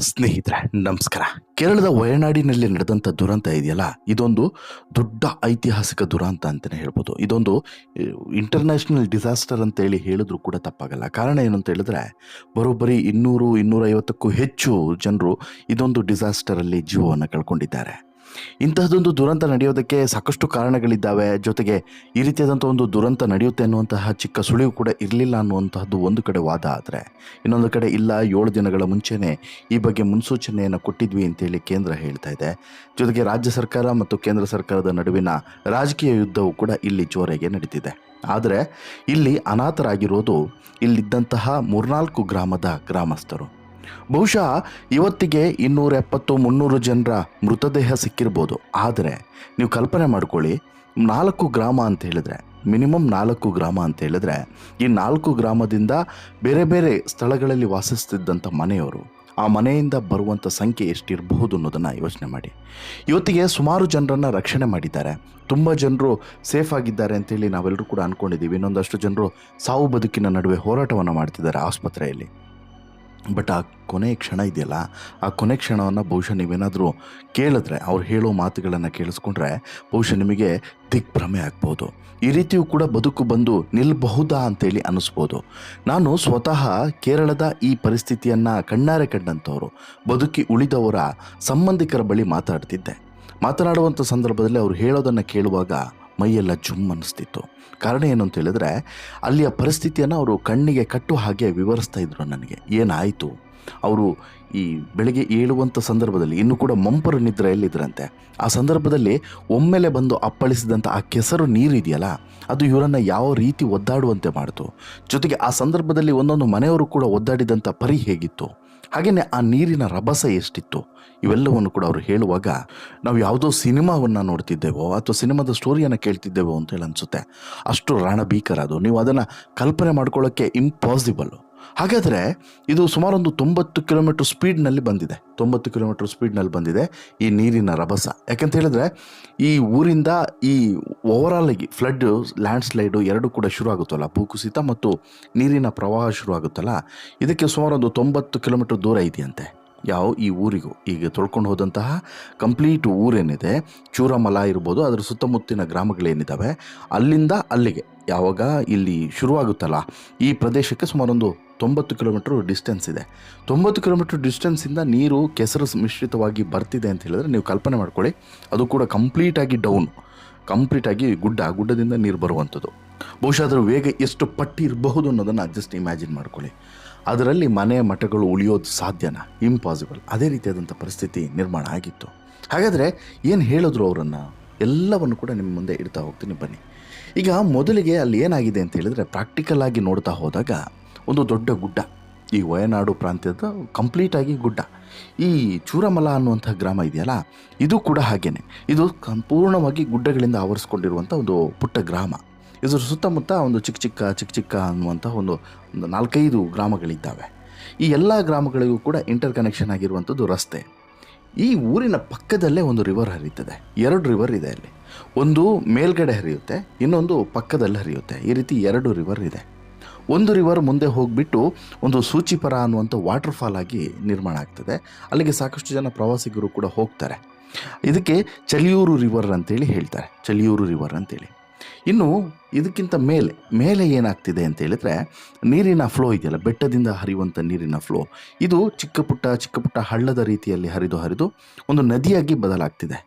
ಸ್ನೇಹಿತರೆ, ನಮಸ್ಕಾರ. ಕೇರಳದ ವಯನಾಡಿನಲ್ಲಿ ನಡೆದಂಥ ದುರಂತ ಇದೆಯಲ್ಲ? ಇದೊಂದು ದೊಡ್ಡ ಐತಿಹಾಸಿಕ ದುರಂತ ಅಂತಲೇ ಹೇಳ್ಬೋದು. ಇದೊಂದು ಇಂಟರ್ನ್ಯಾಷನಲ್ ಡಿಸಾಸ್ಟರ್ ಅಂತೇಳಿ ಹೇಳಿದ್ರು ಕೂಡ ತಪ್ಪಾಗಲ್ಲ. ಕಾರಣ ಏನು ಅಂತ ಹೇಳಿದ್ರೆ, ಬರೋಬ್ಬರಿ ಇನ್ನೂರು, ಇನ್ನೂರೈವತ್ತಕ್ಕೂ ಹೆಚ್ಚು ಜನರು ಇದೊಂದು ಡಿಸಾಸ್ಟರಲ್ಲಿ ಜೀವವನ್ನು ಕಳ್ಕೊಂಡಿದ್ದಾರೆ. ಇಂತಹದೊಂದು ದುರಂತ ನಡೆಯೋದಕ್ಕೆ ಸಾಕಷ್ಟು ಕಾರಣಗಳಿದ್ದಾವೆ. ಜೊತೆಗೆ ಈ ರೀತಿಯಾದಂಥ ಒಂದು ದುರಂತ ನಡೆಯುತ್ತೆ ಅನ್ನುವಂತಹ ಚಿಕ್ಕ ಸುಳಿವು ಕೂಡ ಇರಲಿಲ್ಲ ಅನ್ನುವಂತಹದ್ದು ಒಂದು ಕಡೆ ವಾದ ಆದರೆ. ಇನ್ನೊಂದು ಕಡೆ ಇಲ್ಲ, ಏಳು ದಿನಗಳ ಮುಂಚೆನೇ ಈ ಬಗ್ಗೆ ಮುನ್ಸೂಚನೆಯನ್ನು ಕೊಟ್ಟಿದ್ವಿ ಅಂತೇಳಿ ಕೇಂದ್ರ ಹೇಳ್ತಾ ಇದೆ. ಜೊತೆಗೆ ರಾಜ್ಯ ಸರ್ಕಾರ ಮತ್ತು ಕೇಂದ್ರ ಸರ್ಕಾರದ ನಡುವಿನ ರಾಜಕೀಯ ಯುದ್ಧವು ಕೂಡ ಇಲ್ಲಿ ಜೋರಾಗಿ ನಡೀತಿದೆ. ಆದರೆ ಇಲ್ಲಿ ಅನಾಥರಾಗಿರೋದು ಇಲ್ಲಿದ್ದಂತಹ ಮೂರ್ನಾಲ್ಕು ಗ್ರಾಮದ ಗ್ರಾಮಸ್ಥರು. ಬಹುಶಃ ಇವತ್ತಿಗೆ ಇನ್ನೂರ ಎಪ್ಪತ್ತು, ಮುನ್ನೂರು ಜನರ ಮೃತದೇಹ ಸಿಕ್ಕಿರ್ಬೋದು. ಆದರೆ ನೀವು ಕಲ್ಪನೆ ಮಾಡ್ಕೊಳ್ಳಿ, ನಾಲ್ಕು ಗ್ರಾಮ ಅಂತ ಹೇಳಿದ್ರೆ, ಮಿನಿಮಮ್ ನಾಲ್ಕು ಗ್ರಾಮ ಅಂತ ಹೇಳಿದ್ರೆ, ಈ ನಾಲ್ಕು ಗ್ರಾಮದಿಂದ ಬೇರೆ ಬೇರೆ ಸ್ಥಳಗಳಲ್ಲಿ ವಾಸಿಸ್ತಿದ್ದಂಥ ಮನೆಯವರು, ಆ ಮನೆಯಿಂದ ಬರುವಂಥ ಸಂಖ್ಯೆ ಎಷ್ಟಿರಬಹುದು ಅನ್ನೋದನ್ನು ಯೋಚನೆ ಮಾಡಿ. ಇವತ್ತಿಗೆ ಸುಮಾರು ಜನರನ್ನು ರಕ್ಷಣೆ ಮಾಡಿದ್ದಾರೆ. ತುಂಬ ಜನರು ಸೇಫ್ ಆಗಿದ್ದಾರೆ ಅಂತೇಳಿ ನಾವೆಲ್ಲರೂ ಕೂಡ ಅಂದ್ಕೊಂಡಿದ್ದೀವಿ ಇನ್ನೊಂದಷ್ಟು ಜನರು ಸಾವು ಬದುಕಿನ ನಡುವೆ ಹೋರಾಟವನ್ನು ಮಾಡ್ತಿದ್ದಾರೆ ಆಸ್ಪತ್ರೆಯಲ್ಲಿ. ಬಟ್ ಆ ಕೊನೆಯ ಕ್ಷಣ ಇದೆಯಲ್ಲ, ಆ ಕೊನೆ ಕ್ಷಣವನ್ನು ಬಹುಶಃ ನೀವೇನಾದರೂ ಕೇಳಿದ್ರೆ, ಅವ್ರು ಹೇಳೋ ಮಾತುಗಳನ್ನು ಕೇಳಿಸ್ಕೊಂಡ್ರೆ ಬಹುಶಃ ನಿಮಗೆ ದಿಗ್ಭ್ರಮೆ ಆಗ್ಬೋದು. ಈ ರೀತಿಯೂ ಕೂಡ ಬದುಕು ಬಂದು ನಿಲ್ಲಬಹುದಾ ಅಂತೇಳಿ ಅನ್ನಿಸ್ಬೋದು. ನಾನು ಸ್ವತಃ ಕೇರಳದ ಈ ಪರಿಸ್ಥಿತಿಯನ್ನು ಕಣ್ಣಾರೆ ಕಂಡಂಥವ್ರು, ಬದುಕಿ ಉಳಿದವರ ಸಂಬಂಧಿಕರ ಬಳಿ ಮಾತಾಡ್ತಿದ್ದೆ. ಮಾತನಾಡುವಂಥ ಸಂದರ್ಭದಲ್ಲಿ ಅವರು ಹೇಳೋದನ್ನು ಕೇಳುವಾಗ ಮೈಯೆಲ್ಲ ಜುಮ್ ಅನ್ನಿಸ್ತಿತ್ತು ಕಾರಣ ಏನು ಅಂತ ಹೇಳಿದ್ರೆ, ಅಲ್ಲಿಯ ಪರಿಸ್ಥಿತಿಯನ್ನು ಅವರು ಕಣ್ಣಿಗೆ ಕಟ್ಟು ಹಾಗೆ ವಿವರಿಸ್ತಾ ಇದ್ರು ನನಗೆ. ಏನಾಯಿತು? ಅವರು ಈ ಬೆಳಗ್ಗೆ ಏಳುವಂಥ ಸಂದರ್ಭದಲ್ಲಿ ಇನ್ನೂ ಕೂಡ ಮಂಪರು ನಿದ್ರೆಯಲ್ಲಿದ್ದರಂತೆ ಆ ಸಂದರ್ಭದಲ್ಲಿ ಒಮ್ಮೆಲೆ ಬಂದು ಅಪ್ಪಳಿಸಿದಂಥ ಆ ಕೆಸರು ನೀರು ಇದೆಯಲ್ಲ ಅದು ಇವರನ್ನು ಯಾವ ರೀತಿ ಒದ್ದಾಡುವಂತೆ ಮಾಡಿತು? ಜೊತೆಗೆ ಆ ಸಂದರ್ಭದಲ್ಲಿ ಒಂದೊಂದು ಮನೆಯವರು ಕೂಡ ಒದ್ದಾಡಿದಂಥ ಪರಿ ಹೇಗಿತ್ತು? ಹಾಗೆಯೇ ಆ ನೀರಿನ ರಭಸ ಎಷ್ಟಿತ್ತು, ಇವೆಲ್ಲವನ್ನು ಕೂಡ ಅವರು ಹೇಳುವಾಗ ನಾವು ಯಾವುದೋ ಸಿನಿಮಾವನ್ನು ನೋಡ್ತಿದ್ದೇವೋ ಅಥವಾ ಸಿನಿಮಾದ ಸ್ಟೋರಿಯನ್ನು ಕೇಳ್ತಿದ್ದೇವೋ ಅಂತ ಹೇಳಿ ಅನಿಸುತ್ತೆ ಅಷ್ಟು ರಣಭೀಕರ ಅದು. ನೀವು ಅದನ್ನು ಕಲ್ಪನೆ ಮಾಡ್ಕೊಳ್ಳೋಕ್ಕೆ ಇಂಪಾಸಿಬಲ್ಲು ಹಾಗಾದರೆ ಇದು ಸುಮಾರೊಂದು ತೊಂಬತ್ತು ಕಿಲೋಮೀಟ್ರ್ ಸ್ಪೀಡ್ನಲ್ಲಿ ಬಂದಿದೆ. ತೊಂಬತ್ತು ಕಿಲೋಮೀಟ್ರ್ ಸ್ಪೀಡ್ನಲ್ಲಿ ಬಂದಿದೆ ಈ ನೀರಿನ ರಭಸ. ಯಾಕಂತ ಹೇಳಿದ್ರೆ ಈ ಊರಿಂದ ಈ ಓವರಾಲ್ ಆಗಿ ಫ್ಲಡ್ ಲ್ಯಾಂಡ್ ಸ್ಲೈಡು ಎರಡೂ ಕೂಡ ಶುರು ಆಗುತ್ತಲ್ಲ. ಭೂಕುಸಿತ ಮತ್ತು ನೀರಿನ ಪ್ರವಾಹ ಶುರು ಆಗುತ್ತಲ್ಲ. ಇದಕ್ಕೆ ಸುಮಾರೊಂದು ತೊಂಬತ್ತು ಕಿಲೋಮೀಟ್ರ್ ದೂರ ಇದೆಯಂತೆ. ಯಾವ ಈ ಊರಿಗೂ ಈಗ ತೊಳ್ಕೊಂಡು ಹೋದಂತಹ ಕಂಪ್ಲೀಟ್ ಊರೇನಿದೆ ಚೂರಮಲ ಇರ್ಬೋದು, ಅದರ ಸುತ್ತಮುತ್ತಿನ ಗ್ರಾಮಗಳೇನಿದ್ದಾವೆ ಅಲ್ಲಿಂದ ಅಲ್ಲಿಗೆ, ಯಾವಾಗ ಇಲ್ಲಿ ಶುರುವಾಗುತ್ತಲ್ಲ, ಈ ಪ್ರದೇಶಕ್ಕೆ ಸುಮಾರೊಂದು ತೊಂಬತ್ತು ಕಿಲೋಮೀಟ್ರ್ ಡಿಸ್ಟೆನ್ಸ್ ಇದೆ. ತೊಂಬತ್ತು ಕಿಲೋಮೀಟ್ರ್ ಡಿಸ್ಟೆನ್ಸಿಂದ ನೀರು ಕೆಸರು ಮಿಶ್ರಿತವಾಗಿ ಬರ್ತಿದೆ ಅಂತ ಹೇಳಿದ್ರೆ ನೀವು ಕಲ್ಪನೆ ಮಾಡ್ಕೊಳ್ಳಿ, ಅದು ಕೂಡ ಕಂಪ್ಲೀಟಾಗಿ ಡೌನ್ ಕಂಪ್ಲೀಟಾಗಿ ಗುಡ್ಡ, ಗುಡ್ಡದಿಂದ ನೀರು ಬರುವಂಥದ್ದು. ಬಹುಶಃ ಅದರ ವೇಗ ಎಷ್ಟು ಪಟ್ಟಿ ಇರಬಹುದು ಅನ್ನೋದನ್ನು ಅಡ್ಜಸ್ಟ್ ಇಮ್ಯಾಜಿನ್ ಮಾಡ್ಕೊಳ್ಳಿ. ಅದರಲ್ಲಿ ಮನೆ ಮಠಗಳು ಉಳಿಯೋದು ಸಾಧ್ಯನಾ? ಇಂಪಾಸಿಬಲ್ ಅದೇ ರೀತಿಯಾದಂಥ ಪರಿಸ್ಥಿತಿ ನಿರ್ಮಾಣ ಆಗಿತ್ತು. ಹಾಗಾದರೆ ಏನು ಹೇಳಿದ್ರು ಅವರನ್ನು? ಎಲ್ಲವನ್ನು ಕೂಡ ನಿಮ್ಮ ಮುಂದೆ ಇಡ್ತಾ ಹೋಗ್ತೀನಿ, ಬನ್ನಿ. ಈಗ ಮೊದಲಿಗೆ ಅಲ್ಲಿ ಏನಾಗಿದೆ ಅಂತ ಹೇಳಿದ್ರೆ ಪ್ರಾಕ್ಟಿಕಲ್ ಆಗಿ ನೋಡ್ತಾ ಹೋದಾಗ ಒಂದು ದೊಡ್ಡ ಗುಡ್ಡ. ಈ ವಯನಾಡು ಪ್ರಾಂತ್ಯದ ಕಂಪ್ಲೀಟಾಗಿ ಗುಡ್ಡ. ಈ ಚೂರಮಲ ಅನ್ನುವಂಥ ಗ್ರಾಮ ಇದೆಯಲ್ಲ, ಇದು ಕೂಡ ಹಾಗೇನೆ. ಇದು ಸಂಪೂರ್ಣವಾಗಿ ಗುಡ್ಡಗಳಿಂದ ಆವರಿಸ್ಕೊಂಡಿರುವಂಥ ಒಂದು ಪುಟ್ಟ ಗ್ರಾಮ. ಇದರ ಸುತ್ತಮುತ್ತ ಒಂದು ಚಿಕ್ಕ ಚಿಕ್ಕ ಚಿಕ್ಕ ಚಿಕ್ಕ ಅನ್ನುವಂಥ ಒಂದು ಒಂದು ನಾಲ್ಕೈದು ಗ್ರಾಮಗಳಿದ್ದಾವೆ. ಈ ಎಲ್ಲ ಗ್ರಾಮಗಳಿಗೂ ಕೂಡ ಇಂಟರ್ ಕನೆಕ್ಷನ್ ಆಗಿರುವಂಥದ್ದು ರಸ್ತೆ. ಈ ಊರಿನ ಪಕ್ಕದಲ್ಲೇ ಒಂದು ರಿವರ್ ಹರಿಯುತ್ತದೆ. ಎರಡು ರಿವರ್ ಇದೆ ಅಲ್ಲಿ. ಒಂದು ಮೇಲ್ಗಡೆ ಹರಿಯುತ್ತೆ, ಇನ್ನೊಂದು ಪಕ್ಕದಲ್ಲಿ ಹರಿಯುತ್ತೆ. ಈ ರೀತಿ ಎರಡು ರಿವರ್ ಇದೆ. ಒಂದು ರಿವರ್ ಮುಂದೆ ಹೋಗಿಬಿಟ್ಟು ಒಂದು ಸೂಚಿಪರ ಅನ್ನುವಂಥ ವಾಟರ್ಫಾಲ್ ಆಗಿ ನಿರ್ಮಾಣ ಆಗ್ತದೆ. ಅಲ್ಲಿಗೆ ಸಾಕಷ್ಟು ಜನ ಪ್ರವಾಸಿಗರು ಕೂಡ ಹೋಗ್ತಾರೆ. ಇದಕ್ಕೆ ಚಲಿಯೂರು ರಿವರ್ ಅಂತೇಳಿ ಹೇಳ್ತಾರೆ. ಚಲಿಯೂರು ರಿವರ್ ಅಂತೇಳಿ. ಇನ್ನು ಇದಕ್ಕಿಂತ ಮೇಲೆ ಮೇಲೆ ಏನಾಗ್ತಿದೆ ಅಂತ ಹೇಳಿದ್ರೆ ನೀರಿನ ಫ್ಲೋ ಇದೆಯಲ್ಲ, ಬೆಟ್ಟದಿಂದ ಹರಿಯುವಂಥ ನೀರಿನ ಫ್ಲೋ ಇದು ಚಿಕ್ಕ ಪುಟ್ಟ ಚಿಕ್ಕ ಪುಟ್ಟ ಹಳ್ಳದ ರೀತಿಯಲ್ಲಿ ಹರಿದು ಹರಿದು ಒಂದು ನದಿಯಾಗಿ ಬದಲಾಗ್ತಿದೆ.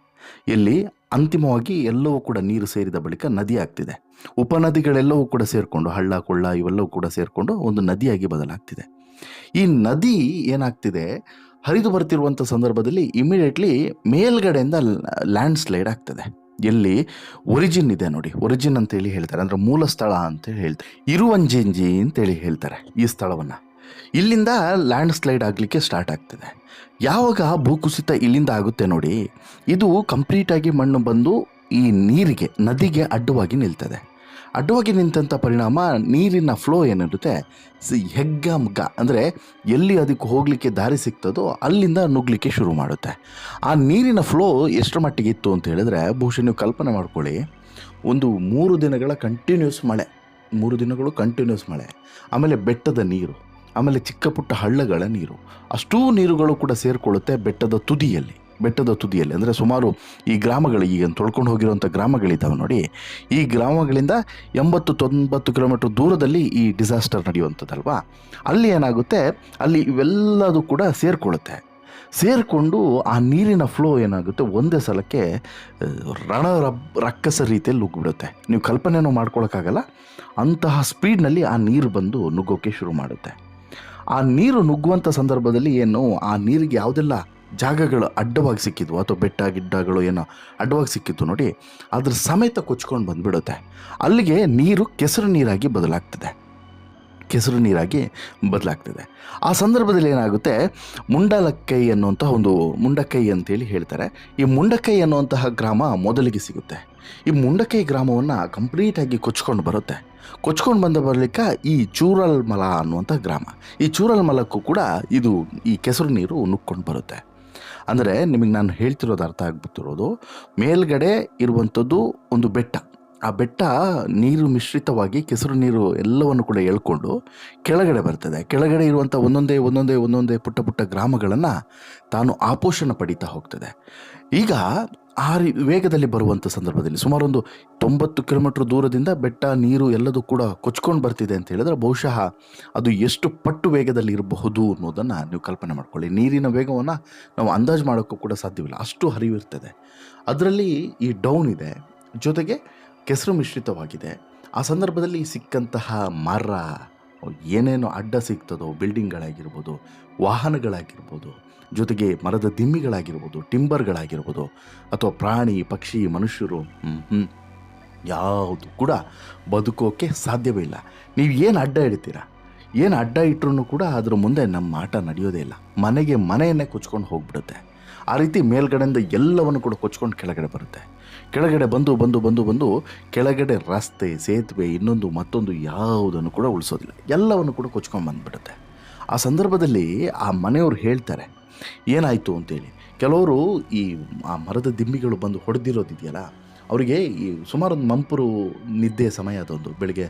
ಇಲ್ಲಿ ಅಂತಿಮವಾಗಿ ಎಲ್ಲವೂ ಕೂಡ ನೀರು ಸೇರಿದ ಬಳಿಕ ನದಿ ಆಗ್ತಿದೆ. ಉಪನದಿಗಳೆಲ್ಲವೂ ಕೂಡ ಸೇರಿಕೊಂಡು, ಹಳ್ಳ, ಕೊಳ್ಳ ಇವೆಲ್ಲವೂ ಕೂಡ ಸೇರಿಕೊಂಡು ಒಂದು ನದಿಯಾಗಿ ಬದಲಾಗ್ತಿದೆ. ಈ ನದಿ ಏನಾಗ್ತಿದೆ, ಹರಿದು ಬರ್ತಿರುವಂಥ ಸಂದರ್ಭದಲ್ಲಿ ಇಮಿಡಿಯೇಟ್ಲಿ ಮೇಲ್ಗಡೆಯಿಂದ ಲ್ಯಾಂಡ್ ಸ್ಲೈಡ್ ಆಗ್ತದೆ. ಎಲ್ಲಿ ಒರಿಜಿನ್ ಇದೆ ನೋಡಿ. ಒರಿಜಿನ್ ಅಂತೇಳಿ ಹೇಳ್ತಾರೆ. ಅಂದರೆ ಮೂಲ ಸ್ಥಳ ಅಂತ ಹೇಳ್ತಾರೆ. ಇರುವಂಜೆಂಜಿ ಅಂತೇಳಿ ಹೇಳ್ತಾರೆ ಈ ಸ್ಥಳವನ್ನು. ಇಲ್ಲಿಂದ ಲ್ಯಾಂಡ್ ಸ್ಲೈಡ್ ಆಗಲಿಕ್ಕೆ ಸ್ಟಾರ್ಟ್ ಆಗ್ತದೆ. ಯಾವಾಗ ಭೂಕುಸಿತ ಇಲ್ಲಿಂದ ಆಗುತ್ತೆ ನೋಡಿ, ಇದು ಕಂಪ್ಲೀಟಾಗಿ ಮಣ್ಣು ಬಂದು ಈ ನೀರಿಗೆ, ನದಿಗೆ ಅಡ್ಡವಾಗಿ ನಿಲ್ತದೆ. ಅಡ್ಡವಾಗಿ ನಿಂತಂಥ ಪರಿಣಾಮ ನೀರಿನ ಫ್ಲೋ ಏನಿರುತ್ತೆ? ಸಿ ಹೆಗ್ಗ ಮುಗ್ಗ. ಅಂದರೆ ಎಲ್ಲಿ ಅದಕ್ಕೆ ಹೋಗಲಿಕ್ಕೆ ದಾರಿ ಸಿಗ್ತದೋ ಅಲ್ಲಿಂದ ನುಗ್ಲಿಕ್ಕೆ ಶುರು ಮಾಡುತ್ತೆ. ಆ ನೀರಿನ ಫ್ಲೋ ಎಷ್ಟರ ಮಟ್ಟಿಗೆ ಇತ್ತು ಅಂತ ಹೇಳಿದ್ರೆ, ಬಹುಶಃ ನೀವು ಕಲ್ಪನೆ ಮಾಡ್ಕೊಳ್ಳಿ. ಒಂದು ಮೂರು ದಿನಗಳ ಕಂಟಿನ್ಯೂಸ್ ಮಳೆ. ಮೂರು ದಿನಗಳು ಕಂಟಿನ್ಯೂಸ್ ಮಳೆ. ಆಮೇಲೆ ಬೆಟ್ಟದ ನೀರು. ಆಮೇಲೆ ಚಿಕ್ಕ ಪುಟ್ಟ ಹಳ್ಳಗಳ ನೀರು. ಅಷ್ಟೂ ನೀರುಗಳು ಕೂಡ ಸೇರಿಕೊಳ್ಳುತ್ತೆ ಬೆಟ್ಟದ ತುದಿಯಲ್ಲಿ. ಬೆಟ್ಟದ ತುದಿಯಲ್ಲಿ, ಅಂದರೆ ಸುಮಾರು ಈ ಗ್ರಾಮಗಳು ಈಗ ತೊಳ್ಕೊಂಡು ಹೋಗಿರುವಂಥ ಗ್ರಾಮಗಳಿದ್ದಾವೆ ನೋಡಿ. ಈ ಗ್ರಾಮಗಳಿಂದ ಎಂಬತ್ತು ತೊಂಬತ್ತು ಕಿಲೋಮೀಟರ್ ದೂರದಲ್ಲಿ ಈ ಡಿಸಾಸ್ಟರ್ ನಡೆಯುವಂಥದ್ದಲ್ವಾ? ಅಲ್ಲಿ ಏನಾಗುತ್ತೆ? ಅಲ್ಲಿ ಇವೆಲ್ಲದೂ ಕೂಡ ಸೇರಿಕೊಳ್ಳುತ್ತೆ. ಸೇರಿಕೊಂಡು ಆ ನೀರಿನ ಫ್ಲೋ ಏನಾಗುತ್ತೆ? ಒಂದೇ ಸಲಕ್ಕೆ ರಣ ರಕ್ಕಸ ರೀತಿಯಲ್ಲಿ ನುಗ್ಗಿಬಿಡುತ್ತೆ. ನೀವು ಕಲ್ಪನೆಯೂ ಮಾಡ್ಕೊಳಕ್ಕಾಗಲ್ಲ. ಅಂತಹ ಸ್ಪೀಡ್ನಲ್ಲಿ ಆ ನೀರು ಬಂದು ನುಗ್ಗೋಕ್ಕೆ ಶುರು ಮಾಡುತ್ತೆ. ಆ ನೀರು ನುಗ್ಗುವಂಥ ಸಂದರ್ಭದಲ್ಲಿ ಏನು? ಆ ನೀರಿಗೆ ಯಾವುದೆಲ್ಲ ಜಾಗಗಳು ಅಡ್ಡವಾಗಿ ಸಿಕ್ಕಿದ್ವು, ಅಥವಾ ಬೆಟ್ಟ ಗಿಡ್ಡಗಳು ಏನೋ ಅಡ್ಡವಾಗಿ ಸಿಕ್ಕಿತ್ತು ನೋಡಿ, ಅದ್ರ ಸಮೇತ ಕೊಚ್ಕೊಂಡು ಬಂದ್ಬಿಡುತ್ತೆ. ಅಲ್ಲಿಗೆ ನೀರು ಕೆಸರು ನೀರಾಗಿ ಬದಲಾಗ್ತದೆ. ಕೆಸರು ನೀರಾಗಿ ಬದಲಾಗ್ತದೆ. ಆ ಸಂದರ್ಭದಲ್ಲಿ ಏನಾಗುತ್ತೆ, ಮುಂಡಲಕ್ಕೈ ಅನ್ನುವಂಥ ಒಂದು ಮುಂಡಕ್ಕೈ ಅಂತೇಳಿ ಹೇಳ್ತಾರೆ. ಈ ಮುಂಡಕ್ಕೈ ಅನ್ನುವಂತಹ ಗ್ರಾಮ ಮೊದಲಿಗೆ ಸಿಗುತ್ತೆ. ಈ ಮುಂಡಕ್ಕೈ ಗ್ರಾಮವನ್ನು ಕಂಪ್ಲೀಟಾಗಿ ಕೊಚ್ಕೊಂಡು ಬರುತ್ತೆ. ಕೊಚ್ಕೊಂಡು ಬಂದ ಬರಲಿಕ್ಕೆ ಈ ಚೂರಲ್ ಮಲ ಅನ್ನುವಂಥ ಗ್ರಾಮ. ಈ ಚೂರಲ್ ಮಲಕ್ಕೂ ಕೂಡ ಇದು ಈ ಕೆಸರು ನೀರು ನುಕ್ಕೊಂಡು ಬರುತ್ತೆ. ಅಂದರೆ ನಿಮಗೆ ನಾನು ಹೇಳ್ತಿರೋದು ಅರ್ಥ ಆಗ್ಬಿಟ್ಟಿರೋದು ಮೇಲ್ಗಡೆ ಇರುವಂಥದ್ದು ಒಂದು ಬೆಟ್ಟ. ಆ ಬೆಟ್ಟ ನೀರು ಮಿಶ್ರಿತವಾಗಿ, ಕೆಸರು ನೀರು ಎಲ್ಲವನ್ನು ಕೂಡ ಎಳ್ಕೊಂಡು ಕೆಳಗಡೆ ಬರ್ತದೆ. ಕೆಳಗಡೆ ಇರುವಂಥ ಒಂದೊಂದೇ ಒಂದೊಂದೇ ಒಂದೊಂದೇ ಪುಟ್ಟ ಪುಟ್ಟ ಗ್ರಾಮಗಳನ್ನು ತಾನು ಆಪೋಷಣ ಪಡೀತಾ ಹೋಗ್ತದೆ. ಈಗ ಆ ವೇಗದಲ್ಲಿ ಬರುವಂಥ ಸಂದರ್ಭದಲ್ಲಿ ಸುಮಾರು ಒಂದು ತೊಂಬತ್ತು ಕಿಲೋಮೀಟ್ರ್ ದೂರದಿಂದ ಬೆಟ್ಟ, ನೀರು ಎಲ್ಲದೂ ಕೂಡ ಕೊಚ್ಕೊಂಡು ಬರ್ತಿದೆ ಅಂತ ಹೇಳಿದ್ರೆ ಬಹುಶಃ ಅದು ಎಷ್ಟು ಪಟ್ಟು ವೇಗದಲ್ಲಿ ಇರಬಹುದು ಅನ್ನೋದನ್ನು ನೀವು ಕಲ್ಪನೆ ಮಾಡ್ಕೊಳ್ಳಿ. ನೀರಿನ ವೇಗವನ್ನು ನಾವು ಅಂದಾಜು ಮಾಡೋಕ್ಕೂ ಕೂಡ ಸಾಧ್ಯವಿಲ್ಲ. ಅಷ್ಟು ಹರಿವಿರ್ತದೆ. ಅದರಲ್ಲಿ ಈ ಡೌನ್ ಇದೆ. ಜೊತೆಗೆ ಕೆಸರು ಮಿಶ್ರಿತವಾಗಿದೆ. ಆ ಸಂದರ್ಭದಲ್ಲಿ ಸಿಕ್ಕಂತಹ ಮರ, ಏನೇನು ಅಡ್ಡ ಸಿಗ್ತದೋ, ಬಿಲ್ಡಿಂಗ್ಗಳಾಗಿರ್ಬೋದು, ವಾಹನಗಳಾಗಿರ್ಬೋದು, ಜೊತೆಗೆ ಮರದ ದಿಮ್ಮಿಗಳಾಗಿರ್ಬೋದು, ಟಿಂಬರ್ಗಳಾಗಿರ್ಬೋದು, ಅಥವಾ ಪ್ರಾಣಿ, ಪಕ್ಷಿ, ಮನುಷ್ಯರು ಯಾವುದು ಕೂಡ ಬದುಕೋಕೆ ಸಾಧ್ಯವೇ ಇಲ್ಲ. ನೀವು ಏನು ಅಡ್ಡ ಇಡ್ತೀರಾ? ಏನು ಅಡ್ಡ ಇಟ್ಟರೂ ಕೂಡ ಅದ್ರ ಮುಂದೆ ನಮ್ಮ ಆಟ ನಡೆಯೋದೇ ಇಲ್ಲ. ಮನೆಗೆ ಮನೆಯನ್ನೇ ಕೊಚ್ಕೊಂಡು ಹೋಗ್ಬಿಡುತ್ತೆ. ಆ ರೀತಿ ಮೇಲ್ಗಡೆಯಿಂದ ಎಲ್ಲವನ್ನು ಕೂಡ ಕೊಚ್ಕೊಂಡು ಕೆಳಗಡೆ ಬರುತ್ತೆ. ಕೆಳಗಡೆ ಬಂದು ಬಂದು ಬಂದು ಬಂದು ಕೆಳಗಡೆ ರಸ್ತೆ, ಸೇತುವೆ, ಇನ್ನೊಂದು ಮತ್ತೊಂದು ಯಾವುದನ್ನು ಕೂಡ ಉಳಿಸೋದಿಲ್ಲ. ಎಲ್ಲವನ್ನು ಕೂಡ ಕೊಚ್ಕೊಂಡು ಬಂದುಬಿಡುತ್ತೆ. ಆ ಸಂದರ್ಭದಲ್ಲಿ ಆ ಮನೆಯವರು ಹೇಳ್ತಾರೆ, ಏನಾಯಿತು ಅಂತೇಳಿ. ಕೆಲವರು ಈ ಆ ಮರದ ದಿಂಬಿಗಳು ಬಂದು ಹೊಡೆದಿರೋದಿದೆಯಲ್ಲ, ಅವರಿಗೆ ಈ ಸುಮಾರು ಮಂಪುರು ಮಂಪರು ನಿದ್ದೆ ಸಮಯ ಅದೊಂದು ಬೆಳಿಗ್ಗೆ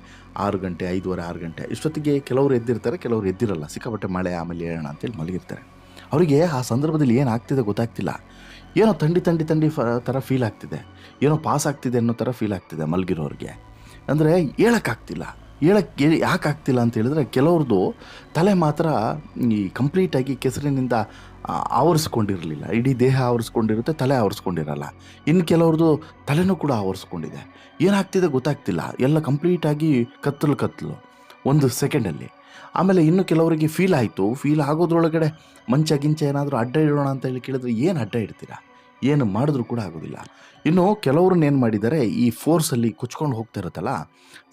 ಆರು ಗಂಟೆ, ಐದುವರೆ, ಆರು ಗಂಟೆ. ಇಷ್ಟೊತ್ತಿಗೆ ಕೆಲವರು ಎದ್ದಿರ್ತಾರೆ, ಕೆಲವರು ಎದ್ದಿರಲ್ಲ. ಸಿಕ್ಕಾಪಟ್ಟೆ ಮಳೆ, ಆಮೇಲೆ ಹೇಳೋಣ ಅಂತೇಳಿ ಮಲಗಿರ್ತಾರೆ. ಅವರಿಗೆ ಆ ಸಂದರ್ಭದಲ್ಲಿ ಏನಾಗ್ತಿದೆ ಗೊತ್ತಾಗ್ತಿಲ್ಲ. ಏನೋ ತಂಡಿ ತಂಡಿ ತಂಡಿ ಫ, ಥರ ಫೀಲ್ ಆಗ್ತಿದೆ. ಏನೋ ಪಾಸ್ ಆಗ್ತಿದೆ ಅನ್ನೋ ಥರ ಫೀಲ್ ಆಗ್ತಿದೆ ಮಲಗಿರೋರಿಗೆ. ಅಂದರೆ ಹೇಳೋಕ್ಕಾಗ್ತಿಲ್ಲ ಹೇಳಕ್ಕೆ ಯಾಕೆ ಆಗ್ತಿಲ್ಲ ಅಂತ ಹೇಳಿದ್ರೆ ಕೆಲವ್ರದ್ದು ತಲೆ ಮಾತ್ರ ಈ ಕಂಪ್ಲೀಟಾಗಿ ಕೆಸರಿನಿಂದ ಆವರಿಸ್ಕೊಂಡಿರಲಿಲ್ಲ. ಇಡೀ ದೇಹ ಆವರಿಸ್ಕೊಂಡಿರುತ್ತೆ, ತಲೆ ಆವರಿಸ್ಕೊಂಡಿರಲ್ಲ. ಇನ್ನು ಕೆಲವ್ರದ್ದು ತಲೆನೂ ಕೂಡ ಆವರಿಸ್ಕೊಂಡಿದೆ. ಏನಾಗ್ತಿದೆ ಗೊತ್ತಾಗ್ತಿಲ್ಲ. ಎಲ್ಲ ಕಂಪ್ಲೀಟಾಗಿ ಕತ್ತಲು ಕತ್ತಲು. ಒಂದು ಸೆಕೆಂಡಲ್ಲಿ ಆಮೇಲೆ ಇನ್ನು ಕೆಲವರಿಗೆ ಫೀಲ್ ಆಯಿತು. ಫೀಲ್ ಆಗೋದ್ರೊಳಗಡೆ ಮಂಚ ಗಿಂಚ ಏನಾದರೂ ಅಡ್ಡ ಇಡೋಣ ಅಂತ ಹೇಳಿ ಕೇಳಿದ್ರೆ ಏನು ಅಡ್ಡ ಇಡ್ತೀರಾ? ಏನು ಮಾಡಿದ್ರೂ ಕೂಡ ಆಗೋದಿಲ್ಲ. ಇನ್ನು ಕೆಲವ್ರನ್ನ ಏನು ಮಾಡಿದ್ದಾರೆ, ಈ ಫೋರ್ಸಲ್ಲಿ ಕುಚ್ಕೊಂಡು ಹೋಗ್ತಾ ಇರುತ್ತಲ್ಲ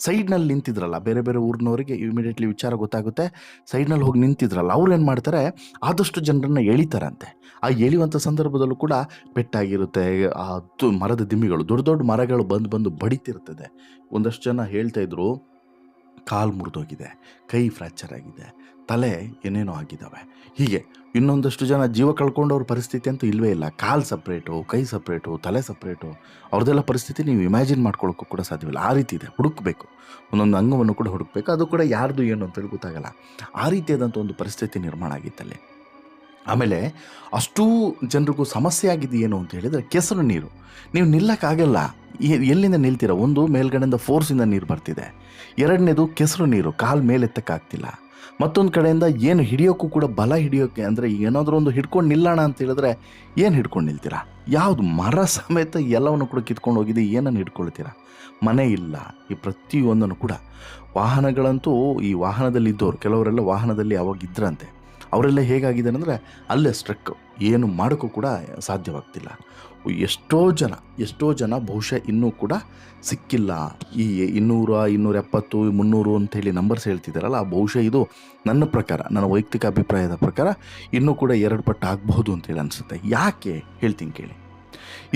ಸೈಡ್ನಲ್ಲಿ ನಿಂತಿದ್ರಲ್ಲ, ಬೇರೆ ಬೇರೆ ಊರಿನವರಿಗೆ ಇಮಿಡಿಯೇಟ್ಲಿ ವಿಚಾರ ಗೊತ್ತಾಗುತ್ತೆ ಸೈಡ್ನಲ್ಲಿ ಹೋಗಿ ನಿಂತಿದ್ರಲ್ಲ, ಅವ್ರು ಏನು ಮಾಡ್ತಾರೆ, ಆದಷ್ಟು ಜನರನ್ನು ಎಳಿತಾರಂತೆ. ಆ ಎಳಿಯುವಂಥ ಸಂದರ್ಭದಲ್ಲೂ ಕೂಡ ಪೆಟ್ಟಾಗಿರುತ್ತೆ, ಆ ಮರದ ದಿಮ್ಮಿಗಳು, ದೊಡ್ಡ ದೊಡ್ಡ ಮರಗಳು ಬಂದು ಬಂದು ಬಡಿತಿರ್ತದೆ. ಒಂದಷ್ಟು ಜನ ಹೇಳ್ತಾ ಇದ್ರು ಕಾಲು ಮುರಿದೋಗಿದೆ, ಕೈ ಫ್ರ್ಯಾಕ್ಚರ್ ಆಗಿದೆ, ತಲೆ ಏನೇನೋ ಆಗಿದ್ದಾವೆ ಹೀಗೆ ಇನ್ನೊಂದಷ್ಟು ಜನ ಜೀವ ಕಳ್ಕೊಂಡವ್ರ ಪರಿಸ್ಥಿತಿ ಅಂತೂ ಇಲ್ಲವೇ ಇಲ್ಲ. ಕಾಲು ಸಪ್ರೇಟು ಕೈ ಸಪ್ರೇಟು ತಲೆ ಸಪ್ರೇಟು ಅವ್ರದ್ದೆಲ್ಲ ಪರಿಸ್ಥಿತಿ ನೀವು ಇಮ್ಯಾಜಿನ್ ಮಾಡ್ಕೊಳ್ಳೋಕ್ಕೂ ಕೂಡ ಸಾಧ್ಯವಿಲ್ಲ. ಆ ರೀತಿ ಇದೆ. ಹುಡುಕಬೇಕು. ಒಂದೊಂದು ಅಂಗವನ್ನು ಕೂಡ ಹುಡುಕಬೇಕು. ಅದು ಕೂಡ ಯಾರ್ದು ಏನು ಅಂತೇಳಿ ಗೊತ್ತಾಗಲ್ಲ. ಆ ರೀತಿಯಾದಂಥ ಒಂದು ಪರಿಸ್ಥಿತಿ ನಿರ್ಮಾಣ ಆಗಿತ್ತಲ್ಲಿ. ಆಮೇಲೆ ಅಷ್ಟೂ ಜನರಿಗೂ ಸಮಸ್ಯೆ ಆಗಿದೆ ಏನು ಅಂತ ಹೇಳಿದರೆ ಕೆಸರು ನೀರು. ನೀವು ನಿಲ್ಲಕ್ಕಾಗಲ್ಲ. ಎಲ್ಲಿಂದ ನಿಲ್ತೀರ? ಒಂದು ಮೇಲ್ಗಡೆಯಿಂದ ಫೋರ್ಸಿಂದ ನೀರು ಬರ್ತಿದೆ. ಎರಡನೇದು ಕೆಸರು ನೀರು, ಕಾಲು ಮೇಲೆತ್ತಕ್ಕಾಗ್ತಿಲ್ಲ. ಮತ್ತೊಂದು ಕಡೆಯಿಂದ ಏನು ಹಿಡಿಯೋಕ್ಕೂ ಕೂಡ ಬಲ ಹಿಡಿಯೋಕ್ಕೆ ಅಂದರೆ ಏನಾದರೂ ಒಂದು ಹಿಡ್ಕೊಂಡು ನಿಲ್ಲೋಣ ಅಂತ ಹೇಳಿದ್ರೆ ಏನು ಹಿಡ್ಕೊಂಡು ನಿಲ್ತೀರಾ? ಯಾವುದು ಮರ ಸಮೇತ ಎಲ್ಲವನ್ನು ಕೂಡ ಕಿತ್ಕೊಂಡು ಹೋಗಿದೆ, ಏನನ್ನು ಹಿಡ್ಕೊಳ್ತೀರಾ? ಮನೆ ಇಲ್ಲ. ಈ ಪ್ರತಿಯೊಂದನ್ನು ಕೂಡ ವಾಹನಗಳಂತೂ ಈ ವಾಹನದಲ್ಲಿ ಇದ್ದವರು ಕೆಲವರೆಲ್ಲ ವಾಹನದಲ್ಲಿ ಅವಾಗ ಇದ್ರಂತೆ. ಅವರೆಲ್ಲ ಹೇಗಾಗಿದೆ ಅಂದರೆ ಅಲ್ಲೇ ಸ್ಟ್ರಕ್ ಏನು ಮಾಡೋಕ್ಕೂ ಕೂಡ ಸಾಧ್ಯವಾಗ್ತಿಲ್ಲ. ಎಷ್ಟೋ ಜನ ಎಷ್ಟೋ ಜನ ಬಹುಶಃ ಇನ್ನೂ ಕೂಡ ಸಿಕ್ಕಿಲ್ಲ. ಈ ಇನ್ನೂರ ಇನ್ನೂರ ಎಪ್ಪತ್ತು ಮುನ್ನೂರು ಅಂತೇಳಿ ನಂಬರ್ಸ್ ಹೇಳ್ತಿದ್ದಾರಲ್ಲ ಬಹುಶಃ ಇದು ನನ್ನ ಪ್ರಕಾರ, ನನ್ನ ವೈಯಕ್ತಿಕ ಅಭಿಪ್ರಾಯದ ಪ್ರಕಾರ ಇನ್ನೂ ಕೂಡ ಎರಡು ಪಟ್ಟು ಆಗಬಹುದು ಅಂತೇಳಿ ಅನಿಸುತ್ತೆ. ಯಾಕೆ? ಹೇಳ್ತೀನಿ ಕೇಳಿ.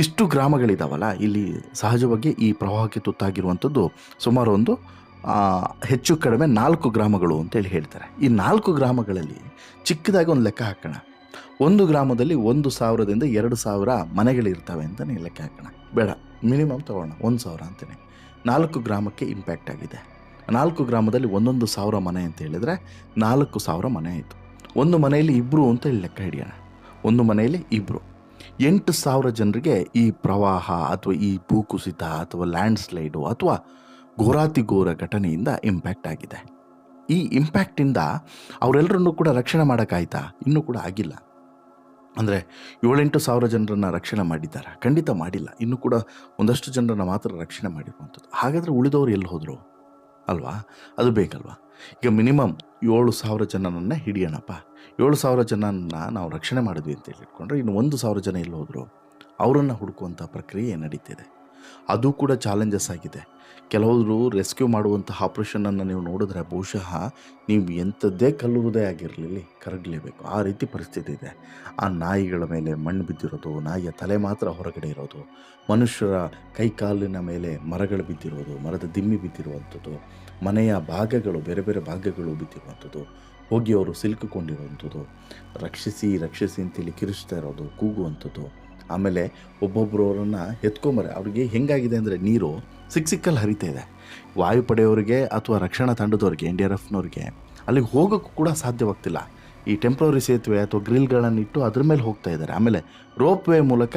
ಇಷ್ಟು ಗ್ರಾಮಗಳಿದಾವಲ್ಲ, ಇಲ್ಲಿ ಸಹಜವಾಗಿ ಈ ಪ್ರವಾಹಕ್ಕೆ ತುತ್ತಾಗಿರುವಂಥದ್ದು ಸುಮಾರು ಒಂದು ಹೆಚ್ಚು ಕಡಿಮೆ ನಾಲ್ಕು ಗ್ರಾಮಗಳು ಅಂತೇಳಿ ಹೇಳ್ತಾರೆ. ಈ ನಾಲ್ಕು ಗ್ರಾಮಗಳಲ್ಲಿ ಚಿಕ್ಕದಾಗಿ ಒಂದು ಲೆಕ್ಕ ಹಾಕೋಣ. ಒಂದು ಗ್ರಾಮದಲ್ಲಿ ಒಂದು ಸಾವಿರದಿಂದ ಎರಡು ಸಾವಿರ ಮನೆಗಳಿರ್ತವೆ ಅಂತಲೇ ಲೆಕ್ಕ ಹಾಕೋಣ. ಬೇಡ, ಮಿನಿಮಮ್ ತಗೋಣ, ಒಂದು ಸಾವಿರ ಅಂತಲೇ ನಾಲ್ಕು ಗ್ರಾಮಕ್ಕೆ ಇಂಪ್ಯಾಕ್ಟ್ ಆಗಿದೆ. ನಾಲ್ಕು ಗ್ರಾಮದಲ್ಲಿ ಒಂದೊಂದು ಸಾವಿರ ಮನೆ ಅಂತ ಹೇಳಿದರೆ ನಾಲ್ಕು ಸಾವಿರ ಮನೆ ಆಯಿತು. ಒಂದು ಮನೆಯಲ್ಲಿ ಇಬ್ಬರು ಅಂತ ಹೇಳಿ ಲೆಕ್ಕ ಹಿಡಿಯೋಣ. ಒಂದು ಮನೆಯಲ್ಲಿ ಇಬ್ಬರು ಎಂಟು ಸಾವಿರ ಜನರಿಗೆ ಈ ಪ್ರವಾಹ ಅಥವಾ ಈ ಭೂಕುಸಿತ ಅಥವಾ ಲ್ಯಾಂಡ್ ಸ್ಲೈಡು ಅಥವಾ ಘೋರಾತಿ ಘೋರ ಘಟನೆಯಿಂದ ಇಂಪ್ಯಾಕ್ಟ್ ಆಗಿದೆ. ಈ ಇಂಪ್ಯಾಕ್ಟಿಂದ ಅವರೆಲ್ಲರನ್ನೂ ಕೂಡ ರಕ್ಷಣೆ ಮಾಡೋಕ್ಕಾಯ್ತಾ? ಇನ್ನೂ ಕೂಡ ಆಗಿಲ್ಲ. ಅಂದರೆ ಏಳೆಂಟು ಸಾವಿರ ಜನರನ್ನು ರಕ್ಷಣೆ ಮಾಡಿದ್ದಾರೆ? ಖಂಡಿತ ಮಾಡಿಲ್ಲ. ಇನ್ನೂ ಕೂಡ ಒಂದಷ್ಟು ಜನರನ್ನು ಮಾತ್ರ ರಕ್ಷಣೆ ಮಾಡಿರುವಂಥದ್ದು. ಹಾಗಾದರೆ ಉಳಿದವರು ಎಲ್ಲಿ ಹೋದರು? ಅಲ್ವಾ? ಅದು ಬೇಕಲ್ವಾ? ಈಗ ಮಿನಿಮಮ್ ಏಳು ಸಾವಿರ ಜನನನ್ನು ಹಿಡಿಯೋಣಪ್ಪ. ಏಳು ಸಾವಿರ ಜನನ ನಾವು ರಕ್ಷಣೆ ಮಾಡಿದ್ವಿ ಅಂತ ಹೇಳಿ ಇಟ್ಕೊಂಡ್ರೆ ಇನ್ನು ಒಂದು ಸಾವಿರ ಜನ ಎಲ್ಲಿ ಹೋದರು? ಅವರನ್ನು ಹುಡುಕುವಂಥ ಪ್ರಕ್ರಿಯೆ ನಡೀತಿದೆ. ಅದು ಕೂಡ ಚಾಲೆಂಜಸ್ ಆಗಿದೆ. ಕೆಲವರು ರೆಸ್ಕ್ಯೂ ಮಾಡುವಂತಹ ಆಪ್ರೇಷನನ್ನು ನೀವು ನೋಡಿದ್ರೆ ಬಹುಶಃ ನೀವು ಎಂಥದ್ದೇ ಕಲ್ಲುವುದೇ ಆಗಿರಲಿಲ್ಲ ಕರಗಲೇಬೇಕು. ಆ ರೀತಿ ಪರಿಸ್ಥಿತಿ ಇದೆ. ಆ ನಾಯಿಗಳ ಮೇಲೆ ಮಣ್ಣು ಬಿದ್ದಿರೋದು, ನಾಯಿಯ ತಲೆ ಮಾತ್ರ ಹೊರಗಡೆ ಇರೋದು, ಮನುಷ್ಯರ ಕೈಕಾಲಿನ ಮೇಲೆ ಮರಗಳು ಬಿದ್ದಿರೋದು, ಮರದ ದಿಮ್ಮಿ ಬಿದ್ದಿರುವಂಥದ್ದು, ಮನೆಯ ಭಾಗಗಳು, ಬೇರೆ ಬೇರೆ ಭಾಗಗಳು ಬಿದ್ದಿರುವಂಥದ್ದು, ಹೋಗಿ ಅವರು ಸಿಲುಕಿಕೊಂಡಿರುವಂಥದ್ದು, ರಕ್ಷಿಸಿ ರಕ್ಷಿಸಿ ಅಂತೇಳಿ ಕಿರಿಸ್ತಾ ಇರೋದು, ಕೂಗುವಂಥದ್ದು, ಆಮೇಲೆ ಒಬ್ಬೊಬ್ಬರು ಅವರನ್ನು ಎತ್ಕೊಂಬರೆ, ಅವ್ರಿಗೆ ಹೆಂಗಾಗಿದೆ ಅಂದರೆ ನೀರು ಸಿಕ್ಕ ಸಿಕ್ಕಲ್ಲಿ ಹರಿತಾ ಇದೆ. ವಾಯುಪಡೆಯವರಿಗೆ ಅಥವಾ ರಕ್ಷಣಾ ತಂಡದವ್ರಿಗೆ, ಎನ್ ಡಿ ಆರ್ ಎಫ್ನವ್ರಿಗೆ ಅಲ್ಲಿಗೆ ಹೋಗೋಕ್ಕೂ ಕೂಡ ಸಾಧ್ಯವಾಗ್ತಿಲ್ಲ. ಈ ಟೆಂಪ್ರವರಿ ಸೇತುವೆ ಅಥವಾ ಗ್ರಿಲ್ಗಳನ್ನು ಇಟ್ಟು ಅದ್ರ ಮೇಲೆ ಹೋಗ್ತಾ ಇದ್ದಾರೆ. ಆಮೇಲೆ ರೋಪ್ ವೇ ಮೂಲಕ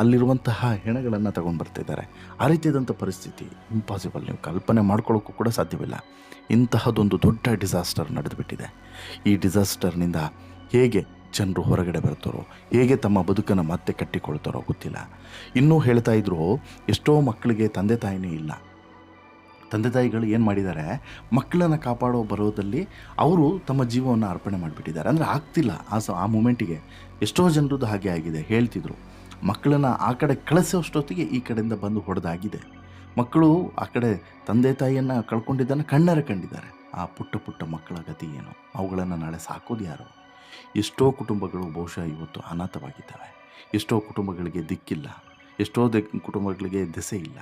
ಅಲ್ಲಿರುವಂತಹ ಹೆಣಗಳನ್ನು ತಗೊಂಡು ಬರ್ತಾ ಇದ್ದಾರೆ. ಆ ರೀತಿಯಾದಂಥ ಪರಿಸ್ಥಿತಿ ಇಂಪಾಸಿಬಲ್ ನೀವು ಕಲ್ಪನೆ ಮಾಡ್ಕೊಳ್ಳೋಕ್ಕೂ ಕೂಡ ಸಾಧ್ಯವಿಲ್ಲ. ಇಂತಹದೊಂದು ದೊಡ್ಡ ಡಿಸಾಸ್ಟರ್ ನಡೆದುಬಿಟ್ಟಿದೆ. ಈ ಡಿಸಾಸ್ಟರ್ನಿಂದ ಹೇಗೆ ಜನರು ಹೊರಗಡೆ ಬರ್ತಾರೋ, ಹೇಗೆ ತಮ್ಮ ಬದುಕನ್ನು ಮತ್ತೆ ಕಟ್ಟಿಕೊಳ್ತಾರೋ ಗೊತ್ತಿಲ್ಲ. ಇನ್ನೂ ಹೇಳ್ತಾ ಇದ್ರು, ಎಷ್ಟೋ ಮಕ್ಕಳಿಗೆ ತಂದೆ ತಾಯಿನೇ ಇಲ್ಲ. ತಂದೆ ತಾಯಿಗಳು ಏನು ಮಾಡಿದ್ದಾರೆ, ಮಕ್ಕಳನ್ನು ಕಾಪಾಡೋ ಬರೋದಲ್ಲಿ ಅವರು ತಮ್ಮ ಜೀವವನ್ನು ಅರ್ಪಣೆ ಮಾಡಿಬಿಟ್ಟಿದ್ದಾರೆ. ಅಂದರೆ ಆಗ್ತಿಲ್ಲ ಆ ಸ, ಆ ಮೂಮೆಂಟಿಗೆ. ಎಷ್ಟೋ ಜನರದ್ದು ಹಾಗೆ ಆಗಿದೆ, ಹೇಳ್ತಿದ್ರು. ಮಕ್ಕಳನ್ನು ಆ ಕಡೆ ಕಳಿಸೋಷ್ಟೊತ್ತಿಗೆ ಈ ಕಡೆಯಿಂದ ಬಂದು ಹೊಡೆದಾಗಿದೆ. ಮಕ್ಕಳು ಆ ಕಡೆ ತಂದೆ ತಾಯಿಯನ್ನು ಕಳ್ಕೊಂಡಿದ್ದನ್ನು ಕಣ್ಣಾರೆ ಕಂಡಿದ್ದಾರೆ. ಆ ಪುಟ್ಟ ಪುಟ್ಟ ಮಕ್ಕಳ ಗತಿ ಏನು? ಅವುಗಳನ್ನು ನಾಳೆ ಸಾಕೋದು ಯಾರು? ಎಷ್ಟೋ ಕುಟುಂಬಗಳು ಬಹುಶಃ ಇವತ್ತು ಅನಾಥವಾಗಿದ್ದಾವೆ. ಎಷ್ಟೋ ಕುಟುಂಬಗಳಿಗೆ ದಿಕ್ಕಿಲ್ಲ. ಎಷ್ಟೋ ದಿಕ್ ಕುಟುಂಬಗಳಿಗೆ ದೆಸೆ ಇಲ್ಲ.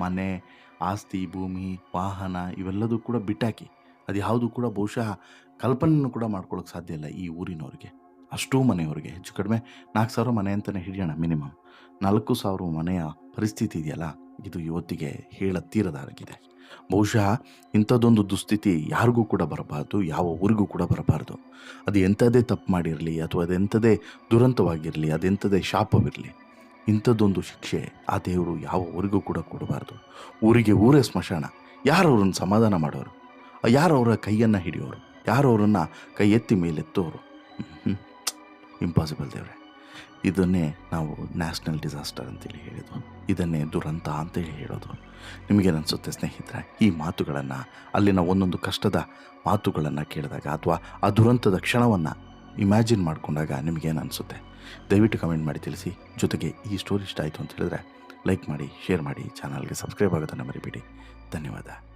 ಮನೆ, ಆಸ್ತಿ, ಭೂಮಿ, ವಾಹನ ಇವೆಲ್ಲದೂ ಕೂಡ ಬಿಟ್ಟಾಕಿ, ಅದು ಯಾವುದೂ ಕೂಡ ಬಹುಶಃ ಕಲ್ಪನೆಯನ್ನು ಕೂಡ ಮಾಡ್ಕೊಳ್ಳೋಕೆ ಸಾಧ್ಯ ಇಲ್ಲ ಈ ಊರಿನವ್ರಿಗೆ. ಅಷ್ಟೂ ಮನೆಯವ್ರಿಗೆ. ಹೆಚ್ಚು ಕಡಿಮೆ ನಾಲ್ಕು ಸಾವಿರ ಮನೆ ಅಂತಲೇ ಹಿಡಿಯೋಣ ಮಿನಿಮಮ್. ನಾಲ್ಕು ಸಾವಿರ ಮನೆಯ ಪರಿಸ್ಥಿತಿ ಇದೆಯಲ್ಲ? ಇದು ಇವತ್ತಿಗೆ ಹೇಳ ತೀರದಾಗಿದೆ ಬಹುಶಃ ಇಂಥದ್ದೊಂದು ದುಸ್ಥಿತಿ ಯಾರಿಗೂ ಕೂಡ ಬರಬಾರ್ದು, ಯಾವ ಊರಿಗೂ ಕೂಡ ಬರಬಾರ್ದು. ಅದು ಎಂಥದೇ ತಪ್ಪು ಮಾಡಿರಲಿ ಅಥವಾ ಅದೆಂಥದೇ ದುರಂತವಾಗಿರಲಿ ಅದೆಂಥದೇ ಶಾಪವಿರಲಿ, ಇಂಥದ್ದೊಂದು ಶಿಕ್ಷೆ ಆ ದೇವರು ಯಾವ ಊರಿಗೂ ಕೂಡ ಕೊಡಬಾರ್ದು. ಊರಿಗೆ ಊರೇ ಸ್ಮಶಾನ, ಯಾರು ಅವ್ರನ್ನ ಸಮಾಧಾನ ಮಾಡೋರು? ಯಾರು ಅವರ ಕೈಯನ್ನು ಹಿಡಿಯೋರು? ಯಾರು ಅವರನ್ನು ಕೈ ಎತ್ತಿ ಮೇಲೆತ್ತೋರು? ಇಂಪಾಸಿಬಲ್ ದೇವ್ರೆ. ಇದನ್ನೇ ನಾವು ನ್ಯಾಷನಲ್ ಡಿಸಾಸ್ಟರ್ ಅಂತೇಳಿ ಹೇಳೋದು ಇದನ್ನೇ ದುರಂತ ಅಂತೇಳಿ ಹೇಳೋದು. ನಿಮಗೇನನ್ಸುತ್ತೆ ಸ್ನೇಹಿತರೆ, ಈ ಮಾತುಗಳನ್ನು, ಅಲ್ಲಿನ ಒಂದೊಂದು ಕಷ್ಟದ ಮಾತುಗಳನ್ನು ಕೇಳಿದಾಗ ಅಥವಾ ಆ ದುರಂತದ ಕ್ಷಣವನ್ನು ಇಮ್ಯಾಜಿನ್ ಮಾಡಿಕೊಂಡಾಗ ನಿಮಗೇನು ಅನಿಸುತ್ತೆ? ದಯವಿಟ್ಟು ಕಮೆಂಟ್ ಮಾಡಿ ತಿಳಿಸಿ. ಜೊತೆಗೆ ಈ ಸ್ಟೋರಿ ಇಷ್ಟ ಆಯಿತು ಅಂತ ಹೇಳಿದ್ರೆ ಲೈಕ್ ಮಾಡಿ ಶೇರ್ ಮಾಡಿ ಚಾನಲ್ಗೆ ಸಬ್ಸ್ಕ್ರೈಬ್ ಆಗೋದನ್ನು ಮರಿಬೇಡಿ. ಧನ್ಯವಾದ.